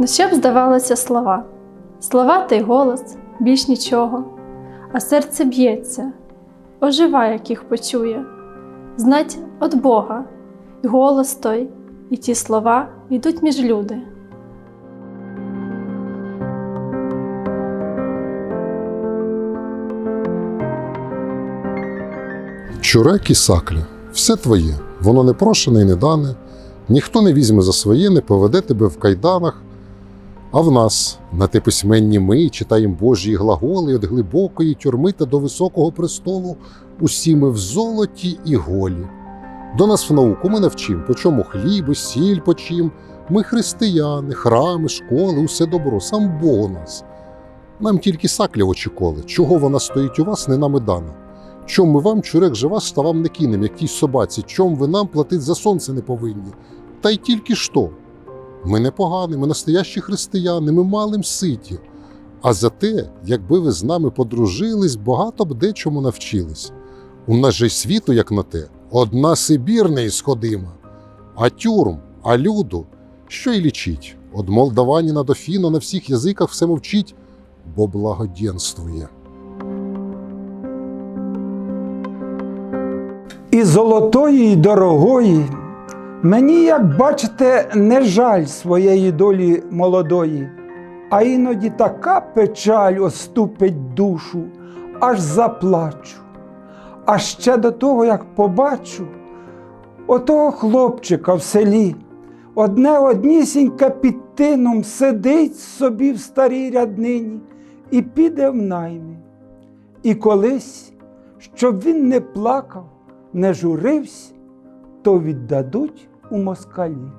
Ну що б здавалося слова? Слова та й голос, більш нічого, а серце б'ється, ожива, як їх почує. Знать от Бога, і голос той, і ті слова йдуть між люди. Чурек і сакля все твоє, воно не прошене і не дане, ніхто не візьме за своє, не поведе тебе в кайданах. А в нас на те письменні ми читаємо Божі глаголи від глибокої тюрми та до високого престолу, усі ми в золоті і голі. До нас в науку ми навчим, по чому хліб сіль почим. Ми християни, храми, школи, усе добро, сам Бог у нас. Нам тільки сакля очіколи, чого вона стоїть у вас, не нами дана. Чом ми вам, чурек же вас, та вам не кинем, як тій собаці, чом ви нам платить за сонце не повинні? Та й тільки що. Ми не погані, ми настоящі християни, ми малим ситі. А за те, якби ви з нами подружились, багато б дечому навчились. У нас же й світу, як на те, одна Сибір не ісходима, а тюрм, а люду, що й лічить. Од Молдаваніна до Фіна на всіх язиках все мовчить, бо благоденствує. і золотої, і дорогої. Мені, як бачите, не жаль своєї долі молодої, а іноді така печаль оступить душу, аж заплачу. А ще до того, як побачу, отого хлопчика в селі, одне однісіньке під тином сидить собі в старій ряднині і піде в найми. І колись, щоб він не плакав, не журився, то віддадуть у москалі.